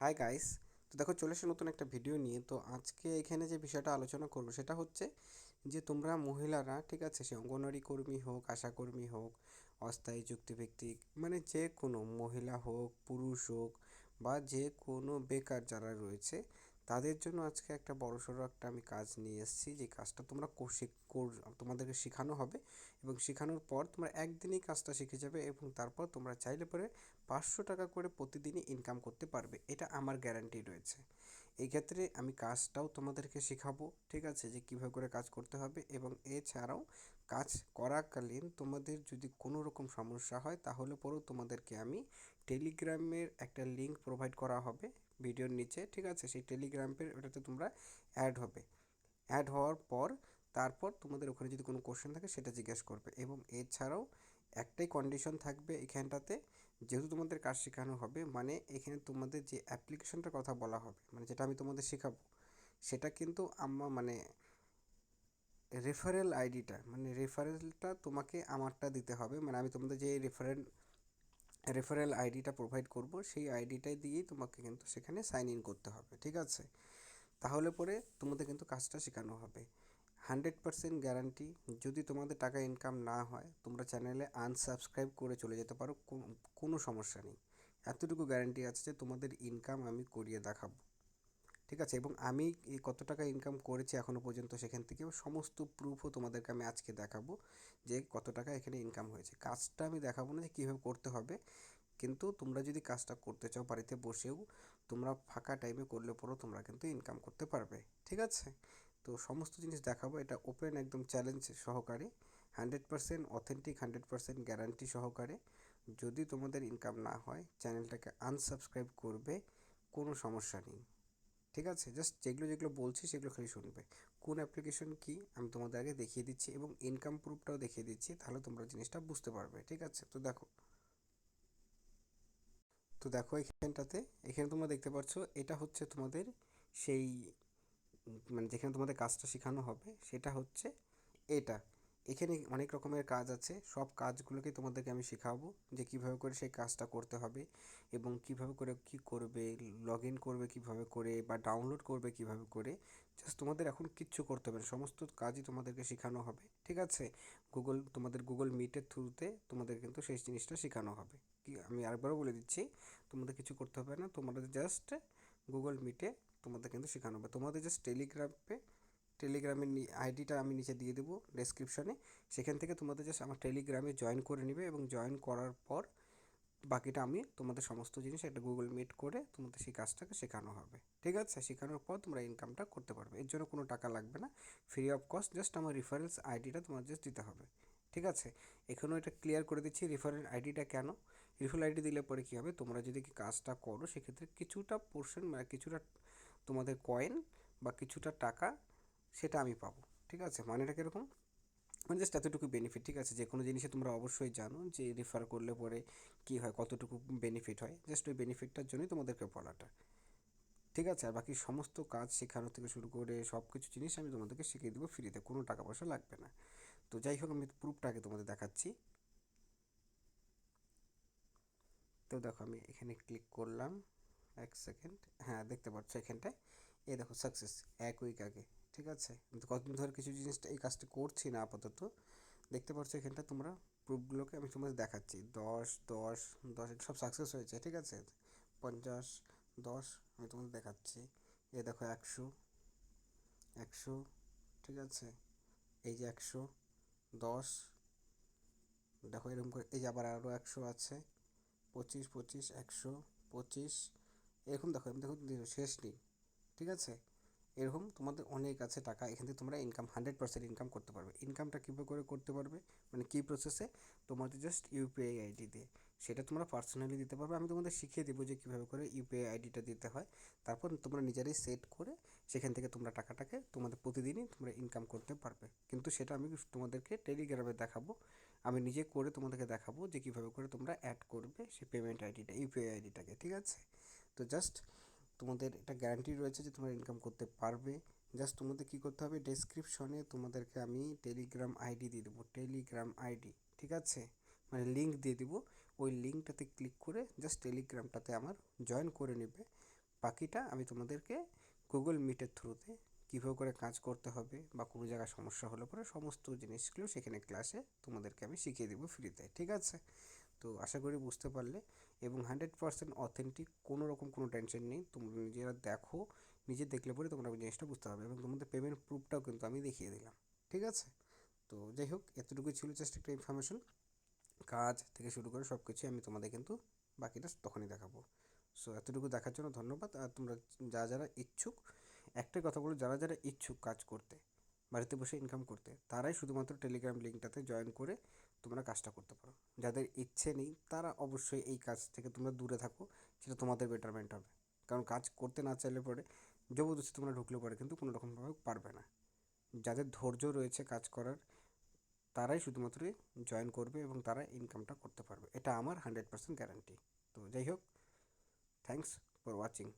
Hi guys তো দেখো, চলে এসে নতুন একটা ভিডিও নিয়ে। তো আজকে এখানে যে বিষয়টা আলোচনা করব, সেটা হচ্ছে যে তোমরা মহিলারা, ঠিক আছে, সে অঙ্গনওয়াড়ি কর্মী হোক আশাকর্মী হোক, অস্থায়ী চুক্তিভিত্তিক মানে যে কোনো মহিলা হোক, পুরুষ হোক, বা যে কোনো বেকার যারা রয়েছে তাদের জন্য আজকে একটা বড়সড় একটা আমি কাজ নিয়ে এসেছি। যে কাজটা তোমরা তোমাদেরকে শেখানো হবে এবং শেখানোর পর তোমরা একদিনেই কাজটা শিখে যাবে এবং তারপর তোমরা চাইলে পরে পাঁচশো টাকা করে প্রতিদিনই ইনকাম করতে পারবে। এটা আমার গ্যারান্টি রয়েছে। এই ক্ষেত্রে আমি কাজটাও তোমাদেরকে শেখাবো, ঠিক আছে? যে কীভাবে করে কাজ করতে হবে এবং এছাড়াও কাজ করাকালীন তোমাদের যদি কোনো রকম সমস্যা হয় তাহলে পরেও তোমাদেরকে আমি টেলিগ্রামের একটা লিঙ্ক প্রোভাইড করা হবে ভিডিওর নিচে, ঠিক আছে? সেই টেলিগ্রামের ওটাতে তোমরা অ্যাড হবে। অ্যাড হওয়ার পর তারপর তোমাদের ওখানে যদি কোনো কোশ্চেন থাকে সেটা জিজ্ঞেস করবে। এবং এছাড়াও একটাই কন্ডিশন থাকবে এখানটাতে, যেহেতু তোমাদের কাজ শেখানো হবে মানে এখানে তোমাদের যে অ্যাপ্লিকেশনটার কথা বলা হবে মানে যেটা আমি তোমাদের শেখাবো, সেটা কিন্তু আমার মানে রেফারেল আইডিটা মানে রেফারেলটা তোমাকে আমারটা দিতে হবে। মানে আমি তোমাদের যে রেফারেল রেফারেল আইডিটা প্রোভাইড করব, সেই আইডিটাই দিয়েই তোমাকে কিন্তু সেখানে সাইন ইন করতে হবে, ঠিক আছে? তাহলে পরে তোমাদের কিন্তু কাজটা শেখানো হবে। হান্ড্রেড পারসেন্ট গ্যারান্টি যদি তোমাদের টাকা ইনকাম না হয়, তোমরা চ্যানেলে আনসাবস্ক্রাইব করে চলে যেতে পারো কোনো সমস্যা নেই। এতটুকু গ্যারান্টি আছে যে তোমাদের ইনকাম আমি করিয়ে দেখাবো। ঠিক আছে? এবং আমি কত টাকা ইনকাম করেছি এখনও পর্যন্ত সেখান থেকে সমস্ত প্রুফও তোমাদেরকে আমি আজকে দেখাবো যে কত টাকা এখানে ইনকাম হয়েছে। কাজটা আমি দেখাবো না যে কীভাবে করতে হবে, কিন্তু তোমরা যদি কাজটা করতে চাও বাড়িতে বসেও, তোমরা ফাঁকা টাইমে করলে পরেও তোমরা কিন্তু ইনকাম করতে পারবে। ঠিক আছে? তো সমস্ত জিনিস দেখাবো, এটা ওপেন একদম চ্যালেঞ্জ সহকারে hundred percent authentic hundred percent guarantee সহকারে। যদি তোমাদের ইনকাম না হয় চ্যানেলটাকে আনসাবস্ক্রাইব করবে, কোনো সমস্যা নেই। ঠিক আছে? জাস্ট যেগুলো যেগুলো বলছি সেগুলো খালি শুনবে। কোন অ্যাপ্লিকেশন কি, আমি তোমাদের আগে দেখিয়ে দিচ্ছি এবং ইনকাম প্রুফটাও দেখিয়ে দিচ্ছি, তাহলে তোমরা জিনিসটা বুঝতে পারবে, ঠিক আছে? তো দেখো। তো দেখো এখানটাতে, এখানে তোমরা দেখতে পাচ্ছ, এটা হচ্ছে তোমাদের সেই মানে যেখানে তোমাদের কাজটা শেখানো হবে, সেটা হচ্ছে এটা। এখানে অনেক রকমের কাজ আছে। সব কাজগুলোকে তোমাদেরকে আমি শেখাবো যে কীভাবে করে সেই কাজটা করতে হবে এবং কীভাবে করে কী করবে লগ ইন করবে কীভাবে করে বা ডাউনলোড করবে কীভাবে করে। জাস্ট তোমাদের এখন কিচ্ছু করতে হবে না। সমস্ত কাজই তোমাদেরকে শেখানো হবে, ঠিক আছে? গুগল তোমাদের গুগল মিটের থ্রুতে তোমাদের কিন্তু সেই জিনিসটা শেখানো হবে। কি, আমি আরেকবারও বলে দিচ্ছি, তোমাদের কিছু করতে হবে না। তোমাদের জাস্ট গুগল মিটে তোমাদের কিন্তু শেখানো হবে। তোমাদের জাস্ট টেলিগ্রামে টেলিগ্রামের আইডিটা আমি নিচে দিয়ে দেবো ডেসক্রিপশনে সেখান থেকে তোমাদের জাস্ট আমার টেলিগ্রামে জয়েন করে নেবে এবং জয়েন করার পর বাকিটা আমি তোমাদের সমস্ত জিনিস একটা গুগল মিট করে তোমাদের সেই কাজটাকে শেখানো হবে। ঠিক আছে? শেখানোর পর তোমরা ইনকামটা করতে পারবে। এর জন্য কোনো টাকা লাগবে না। ফ্রি অফ কস্ট জাস্ট আমার রিফারেন্স আইডিটা তোমার জাস্ট দিতে হবে। ঠিক আছে? এখানেও এটা ক্লিয়ার করে দিচ্ছি রিফারেন্স আইডিটা কেন? রিফারেল আইডি দিলে পরে কী হবে? তোমরা যদি কাজটা করো, সেক্ষেত্রে কিছুটা পোর্শন মানে কিছুটা তোমাদের কয়েন বা কিছুটা টাকা সেটা আমি পাবো, ঠিক আছে? মানেটা কীরকম? মানে জাস্ট এতটুকু বেনিফিট ঠিক আছে? যে কোনো জিনিসে তোমরা অবশ্যই জানো যে রেফার করলে পরে কী হয়, কতটুকু বেনিফিট হয়। জাস্ট ওই বেনিফিটটার জন্যই তোমাদেরকে বলাটা, ঠিক আছে? আর বাকি সমস্ত কাজ শেখানো থেকে শুরু করে সব কিছু জিনিস আমি তোমাদেরকে শিখিয়ে দেবো ফ্রিতে কোনো টাকা পয়সা লাগবে না। তো যাই হোক, আমি প্রুফটা আগে তোমাদের দেখাচ্ছি। তো দেখো, আমি এখানে ক্লিক করলাম। এক সেকেন্ড হ্যাঁ দেখতে পাচ্ছ এখানটায়। এ দেখো সাকসেস এক উইক আগে। ঠিক আছে? কতদিন ধরে কিছু জিনিসটা এই কাজটা করছি না আপাতত। দেখতে পাচ্ছ এখানটা তোমরা প্রুফগুলোকে আমি তোমাদের দেখাচ্ছি। দশ দশ দশ, এটা সব সাকসেস হয়েছে, ঠিক আছে? পঞ্চাশ, দশ, আমি তোমাদের দেখাচ্ছি। এ দেখো একশো একশো, ঠিক আছে? এই যে একশো, দশ, দেখো এরকম করে, এই যে আবার আরও একশো আছে। পঁচিশ পঁচিশ, একশো, পঁচিশ, এরকম দেখো এরকম দেখো, শেষ নেই, ঠিক আছে? এরকম তোমাদের অনেক আছে টাকা, এখান থেকে তোমরা ইনকাম হান্ড্রেড পার্সেন্ট ইনকাম করতে পারবে। ইনকামটা কীভাবে করে করতে পারবে? মানে কী প্রসেসে তোমাদের জাস্ট ইউপিআই আইডি দিয়ে। সেটা তোমরা পার্সোনালি দিতে পারবে। আমি তোমাদের শিখিয়ে দেবো যে কীভাবে করে ইউপিআই আইডিটা দিতে হয়। তারপর তোমরা নিজেরাই সেট করে সেখান থেকে তোমরা টাকাটাকে তোমাদের প্রতিদিনই তোমরা ইনকাম করতে পারবে। কিন্তু সেটা আমি তোমাদেরকে টেলিগ্রামে দেখাবো। আমি নিজে করে তোমাদেরকে দেখাবো যে কীভাবে করে তোমরা অ্যাড করবে সেই পেমেন্ট আইডিটা ইউপিআই আইডিটাকে ঠিক আছে? তো জাস্ট তোমাদের এটা গ্যারান্টি রয়েছে যে তোমরা ইনকাম করতে পারবে। জাস্ট তোমাদের কী করতে হবে? ডেসক্রিপশনে তোমাদেরকে আমি টেলিগ্রাম আইডি দিয়ে দেবো। টেলিগ্রাম আইডি ঠিক আছে? মানে লিঙ্ক দিয়ে দেবো। ওই লিঙ্কটাতে ক্লিক করে জাস্ট টেলিগ্রামটাতে আমার জয়েন করে নেবে। বাকিটা আমি তোমাদেরকে গুগল মিটের থ্রুতে কীভাবে করে কাজ করতে হবে বা কোনো জায়গায় সমস্যা হলে পরে সমস্ত জিনিসগুলো সেখানে ক্লাসে তোমাদেরকে আমি শিখিয়ে দেবো ফ্রিতে ঠিক আছে? তো আশা করি বুঝতে পারলে এবং হান্ড্রেড পার্সেন্ট অথেন্টিক কোনো রকম কোনো টেনশন নেই। তোমরা নিজেরা দেখো, নিজে দেখলে পরে তোমরা জিনিসটা বুঝতে পারবে এবং তোমাদের পেমেন্ট প্রুফটাও কিন্তু আমি দেখিয়ে দিলাম। ঠিক আছে? তো যাই হোক, এতটুকুই ছিল জাস্ট একটা ইনফরমেশন কাজ থেকে শুরু করে সব কিছুই আমি তোমাদের কিন্তু বাকিটা তখনই দেখাবো। সো এতটুকু দেখার জন্য ধন্যবাদ। আর তোমরা যা যারা ইচ্ছুক, একটাই কথা বলো, যারা যারা ইচ্ছুক কাজ করতে, বাড়িতে বসে ইনকাম করতে, তারাই শুধুমাত্র টেলিগ্রাম লিঙ্কটাতে জয়েন করে তোমরা কাজটা করতে পারো। যাদের ইচ্ছে নেই, তারা অবশ্যই এই কাজ থেকে তোমরা দূরে থাকো, সেটা তোমাদের বেটারমেন্ট হবে। কারণ কাজ করতে না চাইলে পরে জবরদস্তি তোমরা ঢুকলে পরে কিন্তু কোনো রকমভাবে পারবে না। যাদের ধৈর্য রয়েছে কাজ করার, তারাই শুধুমাত্র জয়েন করবে এবং তারা ইনকামটা করতে পারবে। এটা আমার হান্ড্রেড পার্সেন্ট গ্যারান্টি তো যাই হোক থ্যাংকস ফর ওয়াচিং